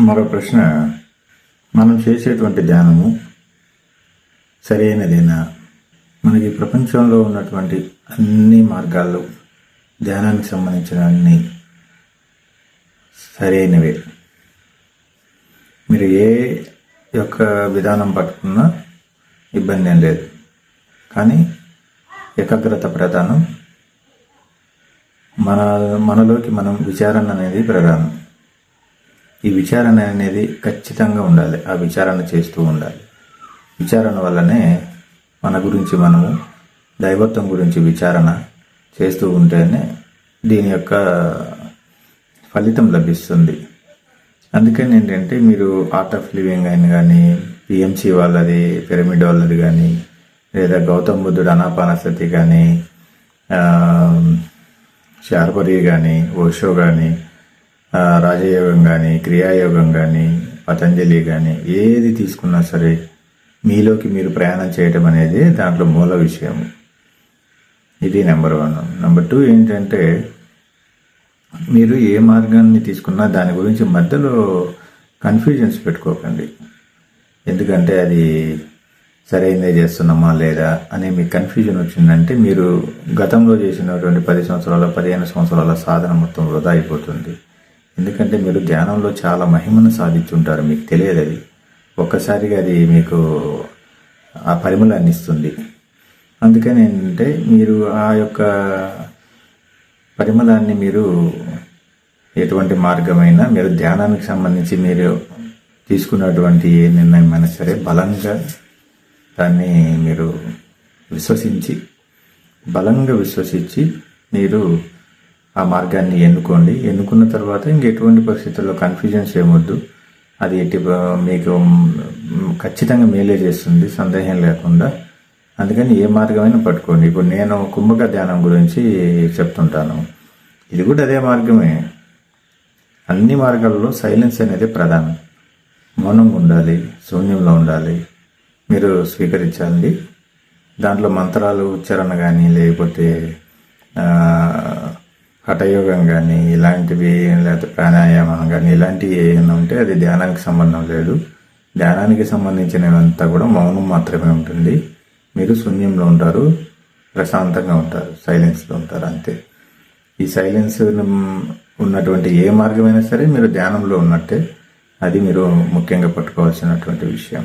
మరో ప్రశ్న. మనం చేసేటువంటి ధ్యానము సరైనదేనా? మనకి ప్రపంచంలో ఉన్నటువంటి అన్ని మార్గాల్లో ధ్యానానికి సంబంధించిన అన్ని సరైనవే. మీరు ఏ యొక్క విధానం పట్టుకున్నా ఇబ్బంది ఏం లేదు. కానీ ఏకాగ్రత ప్రధానం. మన మనలోకి మనం విచారణ అనేది ప్రధానం. ఈ విచారణ అనేది ఖచ్చితంగా ఉండాలి. ఆ విచారణ చేస్తూ ఉండాలి. విచారణ వల్లనే మన గురించి మనము దైవత్వం గురించి విచారణ చేస్తూ ఉంటేనే దీని యొక్క ఫలితం లభిస్తుంది. అందుకని ఏంటంటే మీరు ఆర్ట్ ఆఫ్ లివింగ్ అయిన కానీ పిఎంసి వాళ్ళది పిరమిడ్ వాళ్ళది కానీ లేదా గౌతమ్ బుద్ధుడు అనాపానసతి కానీ శార్పరి కానీ ఓషో కానీ రాజయోగం కానీ క్రియాయోగం కానీ పతంజలి కానీ ఏది తీసుకున్నా సరే మీలోకి మీరు ప్రయాణం చేయటం అనేది దాంట్లో మూల విషయం ఇది నెంబర్ వన్. నెంబర్ టూ ఏంటంటే మీరు ఏ మార్గాన్ని తీసుకున్నా దాని గురించి మధ్యలో కన్ఫ్యూజన్స్ పెట్టుకోకండి. ఎందుకంటే అది సరైనదే చేస్తున్నామా లేదా అనే మీకు కన్ఫ్యూజన్ వచ్చిందంటే మీరు గతంలో చేసినటువంటి పది సంవత్సరాల పదిహేను సంవత్సరాల సాధన మొత్తం వృధా అయిపోతుంది. ఎందుకంటే మీరు ధ్యానంలో చాలా మహిమను సాధించుంటారు మీకు తెలియదు అది. ఒక్కసారిగా అది మీకు ఆ పరిమళాన్ని ఇస్తుంది. అందుకని ఏంటంటే మీరు ఆ యొక్క పరిమళాన్ని మీరు ఎటువంటి మార్గమైనా మీరు ధ్యానానికి సంబంధించి మీరు తీసుకున్నటువంటి ఏ నిర్ణయమైనా సరే బలంగా దాన్ని మీరు విశ్వసించి బలంగా విశ్వసించి మీరు ఆ మార్గాన్ని ఎన్నుకోండి. ఎన్నుకున్న తర్వాత ఇంక ఎటువంటి పరిస్థితుల్లో కన్ఫ్యూజన్స్ ఏమొద్దు అది ఎట్టి మీకు ఖచ్చితంగా మేలే చేస్తుంది సందేహం లేకుండా. అందుకని ఏ మార్గమైనా పట్టుకోండి. ఇప్పుడు నేను కుంభక ధ్యానం గురించి చెప్తుంటాను. ఇది కూడా అదే మార్గమే. అన్ని మార్గాల్లో సైలెన్స్ అనేది ప్రధానం. మౌనంగా ఉండాలి శూన్యంలో ఉండాలి. మీరు స్వీకరించాలి. దాంట్లో మంత్రాలు ఉచ్చారణ కానీ లేకపోతే హఠయోగం కానీ ఇలాంటివి లేకపోతే ప్రాణాయామం కానీ ఇలాంటివి ఏమైనా ఉంటే అది ధ్యానానికి సంబంధం లేదు. ధ్యానానికి సంబంధించినవంతా కూడా మౌనం మాత్రమే ఉంటుంది. మీరు శూన్యంలో ఉంటారు ప్రశాంతంగా ఉంటారు సైలెన్స్లో ఉంటారు అంతే. ఈ సైలెన్స్ ఉన్నటువంటి ఏ మార్గమైనా సరే మీరు ధ్యానంలో ఉన్నట్టే. అది మీరు ముఖ్యంగా పట్టుకోవాల్సినటువంటి విషయం.